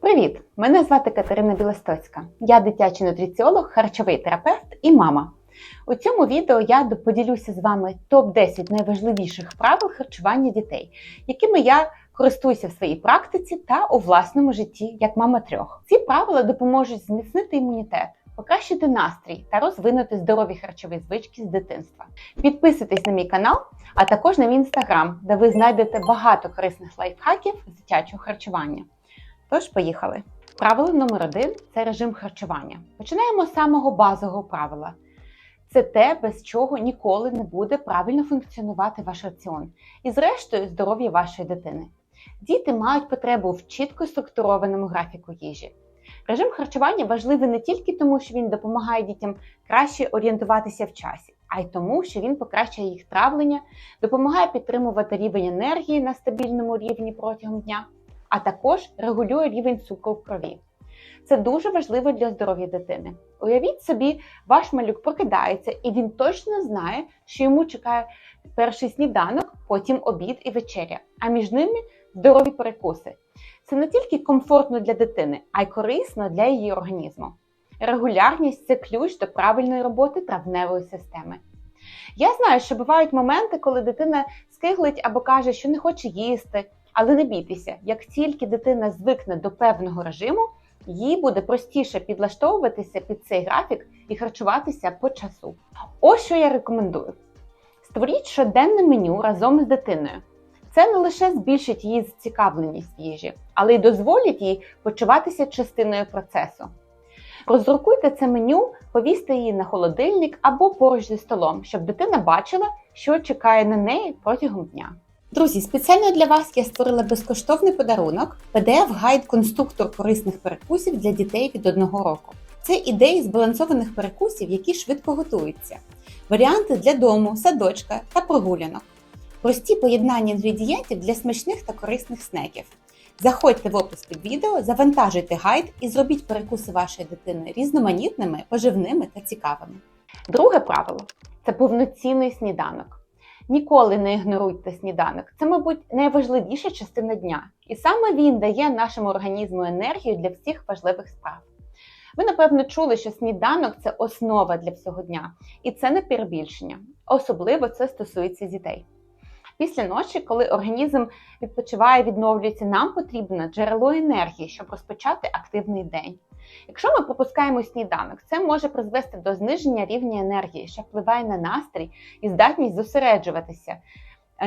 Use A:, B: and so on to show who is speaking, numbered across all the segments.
A: Привіт! Мене звати Катерина Білостоцька. Я дитячий нутриціолог, харчовий терапевт і мама. У цьому відео я поділюся з вами топ-10 найважливіших правил харчування дітей, якими я користуюся в своїй практиці та у власному житті як мама трьох. Ці правила допоможуть зміцнити імунітет, покращити настрій та розвинути здорові харчові звички з дитинства. Підписуйтесь на мій канал, а також на мій інстаграм, де ви знайдете багато корисних лайфхаків з дитячого харчування. Тож, поїхали. Правило номер один це режим харчування. Починаємо з самого базового правила. Це те, без чого ніколи не буде правильно функціонувати ваш раціон і, зрештою, здоров'я вашої дитини. Діти мають потребу в чітко структурованому графіку їжі. Режим харчування важливий не тільки тому, що він допомагає дітям краще орієнтуватися в часі, а й тому, що він покращує їх травлення, допомагає підтримувати рівень енергії на стабільному рівні протягом дня, а також регулює рівень цукру в крові. Це дуже важливо для здоров'я дитини. Уявіть собі, ваш малюк прокидається, і він точно знає, що йому чекає перший сніданок, потім обід і вечеря, а між ними здорові перекуси. Це не тільки комфортно для дитини, а й корисно для її організму. Регулярність це ключ до правильної роботи травневої системи. Я знаю, що бувають моменти, коли дитина скиглить або каже, що не хоче їсти, але не бійтеся, як тільки дитина звикне до певного режиму, їй буде простіше підлаштовуватися під цей графік і харчуватися по часу. Ось що я рекомендую: створіть щоденне меню разом з дитиною. Це не лише збільшить її зацікавленість їжі, але й дозволить їй почуватися частиною процесу. Роздрукуйте це меню, повісьте її на холодильник або поруч зі столом, щоб дитина бачила, що чекає на неї протягом дня. Друзі, спеціально для вас я створила безкоштовний подарунок pdf гайд конструктор корисних перекусів для дітей від одного року. Це ідеї збалансованих перекусів, які швидко готуються, варіанти для дому, садочка та прогулянок, прості поєднання інгредієнтів для смачних та корисних снеків. Заходьте в опис під відео, завантажуйте гайд і зробіть перекуси вашої дитини різноманітними, поживними та цікавими. Друге правило це повноцінний сніданок. Ніколи не ігноруйте сніданок. Це, мабуть, найважливіша частина дня, і саме він дає нашому організму енергію для всіх важливих справ. Ви, напевно, чули, що сніданок це основа для всього дня, і це не перебільшення. Особливо це стосується дітей. Після ночі, коли організм відпочиває, відновлюється, нам потрібно джерело енергії, щоб розпочати активний день. Якщо ми пропускаємо сніданок, це може призвести до зниження рівня енергії, що впливає на настрій і здатність зосереджуватися,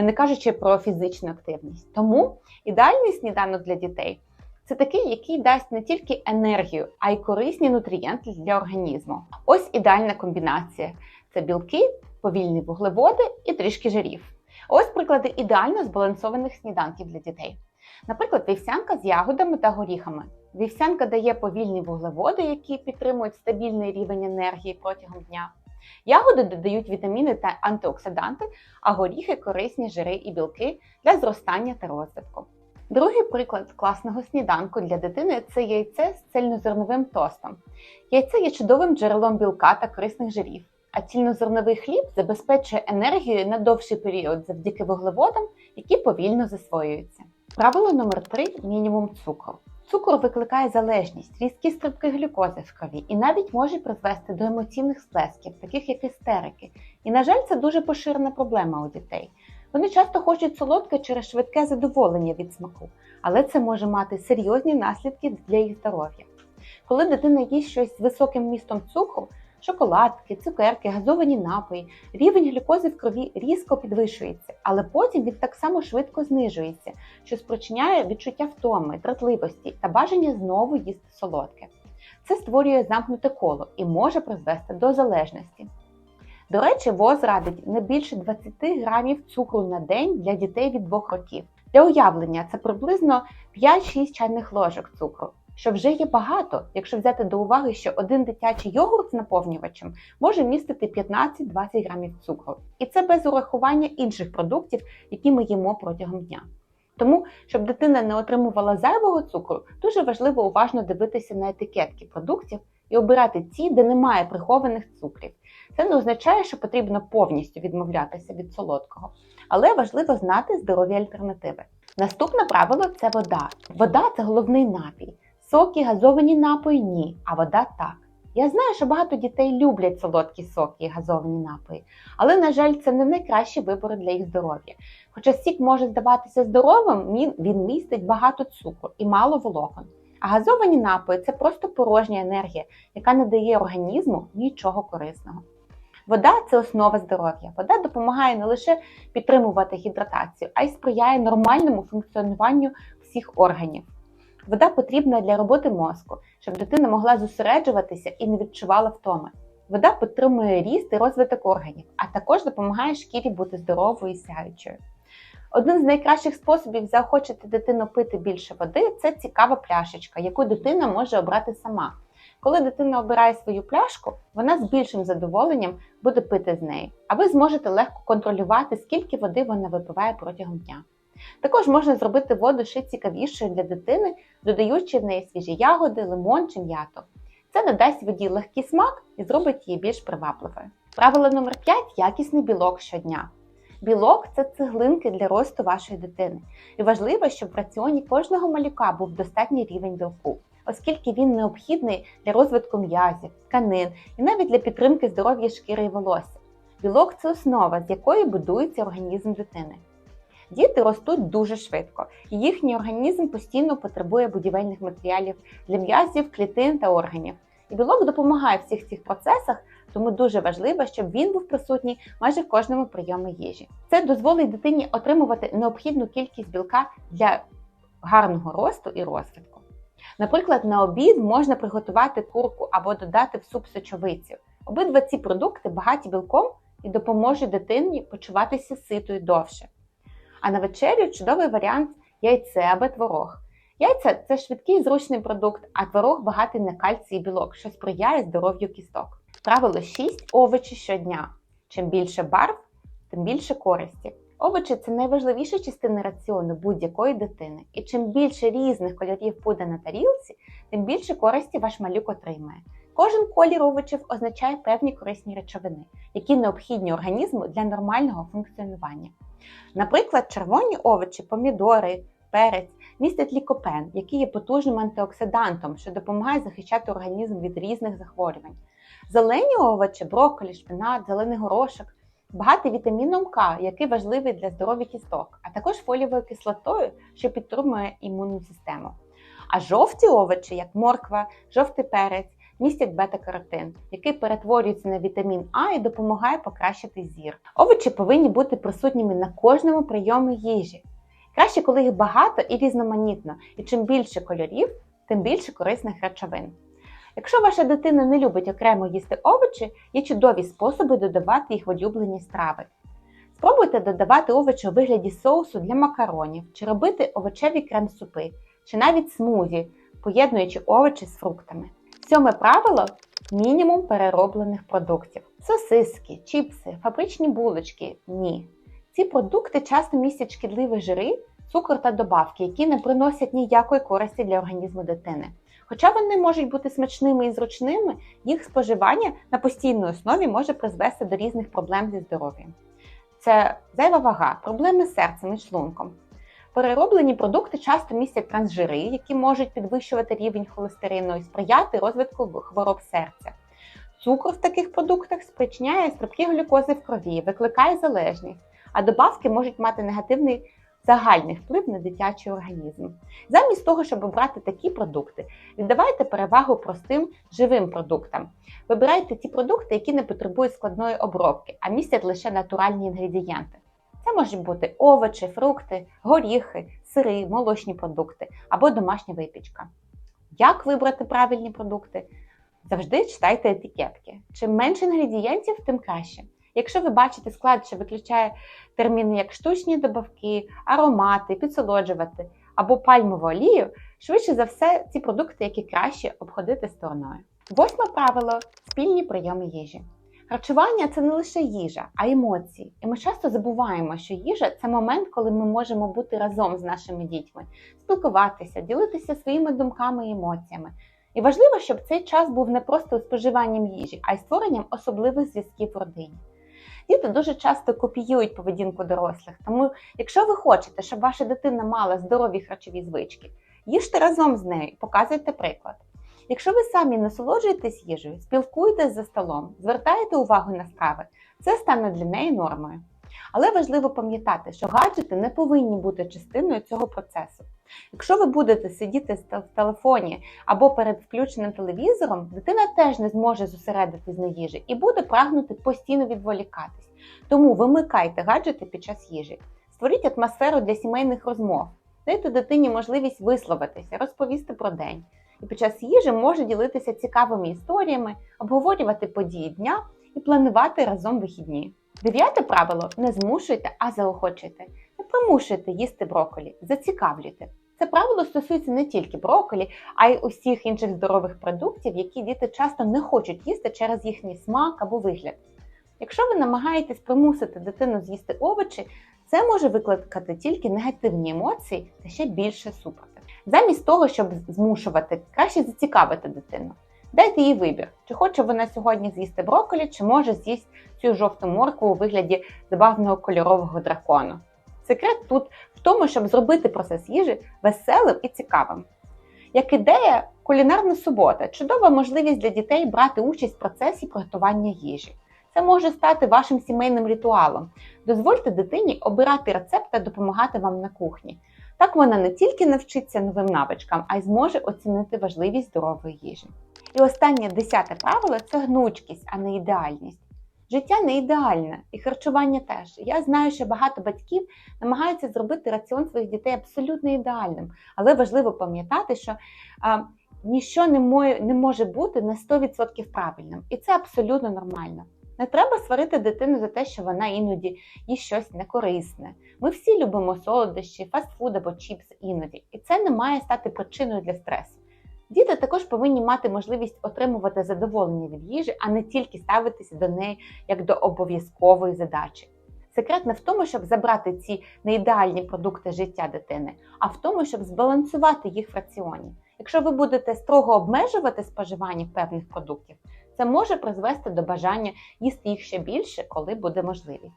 A: не кажучи про фізичну активність. Тому ідеальний сніданок для дітей це такий, який дасть не тільки енергію, а й корисні нутрієнти для організму. Ось ідеальна комбінація: це білки, повільні вуглеводи і трішки жирів. Ось приклади ідеально збалансованих сніданків для дітей. Наприклад, вівсянка з ягодами та горіхами. Вівсянка дає повільні вуглеводи, які підтримують стабільний рівень енергії протягом дня. Ягоди додають вітаміни та антиоксиданти, а горіхи корисні жири і білки для зростання та розвитку. Другий приклад класного сніданку для дитини це яйце з цельнозерновим тостом. Яйце є чудовим джерелом білка та корисних жирів, а цільнозерновий хліб забезпечує енергію на довший період завдяки вуглеводам, які повільно засвоюються. Правило номер 3 мінімум цукру. Цукор викликає залежність, різкі стрибки глюкози в крові і навіть може призвести до емоційних сплесків, таких як істерики. І, на жаль, це дуже поширена проблема у дітей. Вони часто хочуть солодке через швидке задоволення від смаку, але це може мати серйозні наслідки для їх здоров'я. Коли дитина їсть щось з високим містом цукру, шоколадки, цукерки, газовані напої, рівень глюкози в крові різко підвищується, але потім він так само швидко знижується, що спричиняє відчуття втоми, дратливості та бажання знову їсти солодке. Це створює замкнуте коло і може призвести до залежності. До речі, ВОЗ радить не більше 20 грамів цукру на день для дітей від 2 років. Для уявлення це приблизно 5-6 чайних ложок цукру що вже є багато, якщо взяти до уваги, що один дитячий йогурт з наповнювачем може містити 15-20 грамів цукру. І це без урахування інших продуктів, які ми їмо протягом дня. Тому, щоб дитина не отримувала зайвого цукру, дуже важливо уважно дивитися на етикетки продуктів і обирати ті, де немає прихованих цукрів. Це не означає, що потрібно повністю відмовлятися від солодкого, але важливо знати здорові альтернативи. Наступне правило це вода. Вода це головний напій. Соки, газовані напої ні, а вода так. Я знаю, що багато дітей люблять солодкі соки і газовані напої, але, на жаль, це не найкращі вибори для їх здоров'я. Хоча сік може здаватися здоровим, він, містить багато цукру і мало волокон. А газовані напої це просто порожня енергія, яка не дає організму нічого корисного. Вода це основа здоров'я. Вода допомагає не лише підтримувати гідратацію, а й сприяє нормальному функціонуванню всіх органів. Вода потрібна для роботи мозку, щоб дитина могла зосереджуватися і не відчувала втоми. Вода підтримує ріст і розвиток органів, а також допомагає шкірі бути здоровою і сяючою. Один з найкращих способів заохочити дитину пити більше води це цікава пляшечка, яку дитина може обрати сама. Коли дитина обирає свою пляшку, вона з більшим задоволенням буде пити з неї, а ви зможете легко контролювати, скільки води вона випиває протягом дня. Також можна зробити воду ще цікавішою для дитини, додаючи в неї свіжі ягоди, лимон чи м'яту. Це надасть воді легкий смак і зробить її більш привабливою. Правило номер 5 якісний білок щодня. Білок це цеглинки для росту вашої дитини. І важливо, щоб в раціоні кожного малюка був достатній рівень білку, оскільки він необхідний для розвитку м'язів, тканин і навіть для підтримки здоров'я шкіри і волосся. Білок це основа, з якої будується організм дитини. Діти ростуть дуже швидко, і їхній організм постійно потребує будівельних матеріалів для м'язів, клітин та органів. І білок допомагає в всіх цих процесах, тому дуже важливо, щоб він був присутній майже в кожному прийомі їжі. Це дозволить дитині отримувати необхідну кількість білка для гарного росту і розвитку. Наприклад, на обід можна приготувати курку або додати в суп сочовицю. Обидва ці продукти багаті білком і допоможуть дитині почуватися ситою довше. А на вечерю чудовий варіант яйце або творог. Яйця це швидкий і зручний продукт, а творог багатий на кальцій і білок, що сприяє здоров'ю кісток. Правило 6 овочі щодня. Чим більше барв, тим більше користі. Овочі це найважливіша частина раціону будь-якої дитини. І чим більше різних кольорів буде на тарілці, тим більше користі ваш малюк отримає. Кожен колір овочів означає певні корисні речовини, які необхідні організму для нормального функціонування. Наприклад, червоні овочі, помідори, перець містять лікопен, який є потужним антиоксидантом, що допомагає захищати організм від різних захворювань. Зелені овочі, брокколі, шпинат, зелений горошок, багатий вітаміном К, який важливий для здоров'я кісток, а також фолієвою кислотою, що підтримує імунну систему. А жовті овочі, як морква, жовтий перець, містять бета-каротин, який перетворюється на вітамін А і допомагає покращити зір. Овочі повинні бути присутніми на кожному прийомі їжі. Краще, коли їх багато і різноманітно, і чим більше кольорів, тим більше корисних речовин. Якщо ваша дитина не любить окремо їсти овочі, є чудові способи додавати їх в улюблені страви. Спробуйте додавати овочі у вигляді соусу для макаронів, чи робити овочеві крем-супи, чи навіть смузі, поєднуючи овочі з фруктами. Сьоме правило мінімум перероблених продуктів. Сосиски, чіпси, фабричні булочки ні. Ці продукти часто містять шкідливі жири, цукор та добавки, які не приносять ніякої користі для організму дитини. Хоча вони можуть бути смачними і зручними, їх споживання на постійній основі може призвести до різних проблем зі здоров'ям. Це зайва вага, проблеми з серцем і шлунком. Перероблені продукти часто містять трансжири, які можуть підвищувати рівень холестерину і сприяти розвитку хвороб серця. Цукор в таких продуктах спричиняє стрибки глюкози в крові, викликає залежність, а добавки можуть мати негативний загальний вплив на дитячий організм. Замість того, щоб обрати такі продукти, віддавайте перевагу простим живим продуктам. Вибирайте ті продукти, які не потребують складної обробки, а містять лише натуральні інгредієнти. Це можуть бути овочі, фрукти, горіхи, сири, молочні продукти або домашня випічка. Як вибрати правильні продукти? Завжди читайте етикетки. Чим менше інгредієнтів, тим краще. Якщо ви бачите склад, що виключає терміни як штучні добавки, аромати, підсолоджувати або пальмову олію, швидше за все, ці продукти, які краще обходити стороною. Восьме правило спільні прийоми їжі. Харчування це не лише їжа, а емоції. І ми часто забуваємо, що їжа це момент, коли ми можемо бути разом з нашими дітьми, спілкуватися, ділитися своїми думками і емоціями. І важливо, щоб цей час був не просто споживанням їжі, а й створенням особливих зв'язків в родині. Діти дуже часто копіюють поведінку дорослих, тому якщо ви хочете, щоб ваша дитина мала здорові харчові звички, Їжте разом з нею, показуйте приклад. Якщо ви самі насолоджуєтесь їжею, спілкуєтесь за столом, звертаєте увагу на страви, це стане для неї нормою. Але важливо пам'ятати, що гаджети не повинні бути частиною цього процесу. Якщо ви будете сидіти в телефоні або перед включеним телевізором, дитина теж не зможе зосередитись на їжі і буде прагнути постійно відволікатись. Тому вимикайте гаджети під час їжі, створіть атмосферу для сімейних розмов, дайте дитині можливість висловитися, розповісти про день. І під час їжі може ділитися цікавими історіями, обговорювати події дня і планувати разом вихідні. Дев'яте правило не змушуйте, а заохочуйте. Не примушуйте їсти брокколі, зацікавлюйте. Це правило стосується не тільки брокколі, а й усіх інших здорових продуктів, які діти часто не хочуть їсти через їхній смак або вигляд. Якщо ви намагаєтесь примусити дитину з'їсти овочі, це може викликати тільки негативні емоції та ще більше супротив. Замість того, щоб змушувати, краще зацікавити дитину. Дайте їй вибір, чи хоче вона сьогодні з'їсти брокколі, чи може з'їсти цю жовту моркву у вигляді забавного кольорового дракону. Секрет тут в тому, щоб зробити процес їжі веселим і цікавим. Як ідея, кулінарна субота чудова можливість для дітей брати участь в процесі приготування їжі. Це може стати вашим сімейним ритуалом. Дозвольте дитині обирати рецепт та допомагати вам на кухні. Так вона не тільки навчиться новим навичкам, а й зможе оцінити важливість здорової їжі. І останнє десяте правило це гнучкість, а не ідеальність. Життя не ідеальне, і харчування теж. Я знаю, що багато батьків намагаються зробити раціон своїх дітей абсолютно ідеальним, але важливо пам'ятати, що а, ніщо не, моє, не може бути на 100% правильним, і це абсолютно нормально. Не треба сварити дитину за те, що вона іноді їсть щось некорисне. Ми всі любимо солодощі, фастфуд або чіпс іноді, і це не має стати причиною для стресу. Діти також повинні мати можливість отримувати задоволення від їжі, а не тільки ставитися до неї як до обов'язкової задачі. Секрет не в тому, щоб забрати ці неідеальні продукти життя дитини, а в тому, щоб збалансувати їх в раціоні. Якщо ви будете строго обмежувати споживання певних продуктів, це може призвести до бажання їсти їх ще більше, коли буде можливість.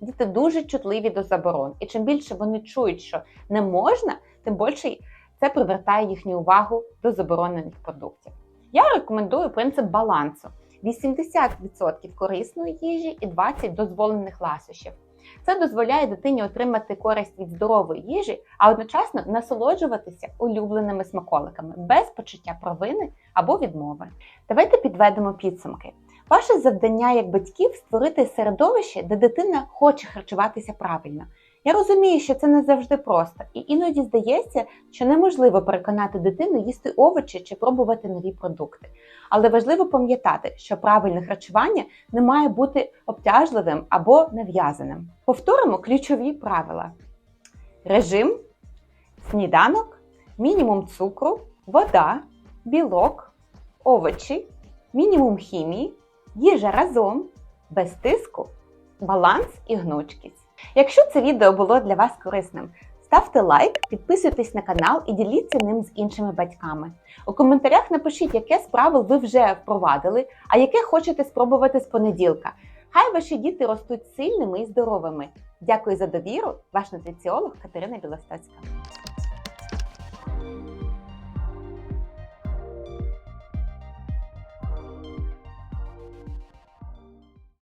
A: Діти дуже чутливі до заборон, і чим більше вони чують, що не можна, тим більше це привертає їхню увагу до заборонених продуктів. Я рекомендую принцип балансу: 80% корисної їжі і 20% дозволених ласощів. Це дозволяє дитині отримати користь від здорової їжі, а одночасно насолоджуватися улюбленими смаколиками без почуття провини або відмови. Давайте підведемо підсумки. Ваше завдання як батьків створити середовище, де дитина хоче харчуватися правильно. Я розумію, що це не завжди просто, і іноді здається, що неможливо переконати дитину їсти овочі чи пробувати нові продукти. Але важливо пам'ятати, що правильне харчування не має бути обтяжливим або нав'язаним. Повторимо ключові правила: режим, сніданок, мінімум цукру, вода, білок, овочі, мінімум хімії, їжа разом, без тиску, баланс і гнучкість. Якщо це відео було для вас корисним, ставте лайк, підписуйтесь на канал і діліться ним з іншими батьками. У коментарях напишіть, яке з правил ви вже впровадили, а яке хочете спробувати з понеділка. Хай ваші діти ростуть сильними і здоровими. Дякую за довіру, ваш нутриціолог Катерина Білостоцька.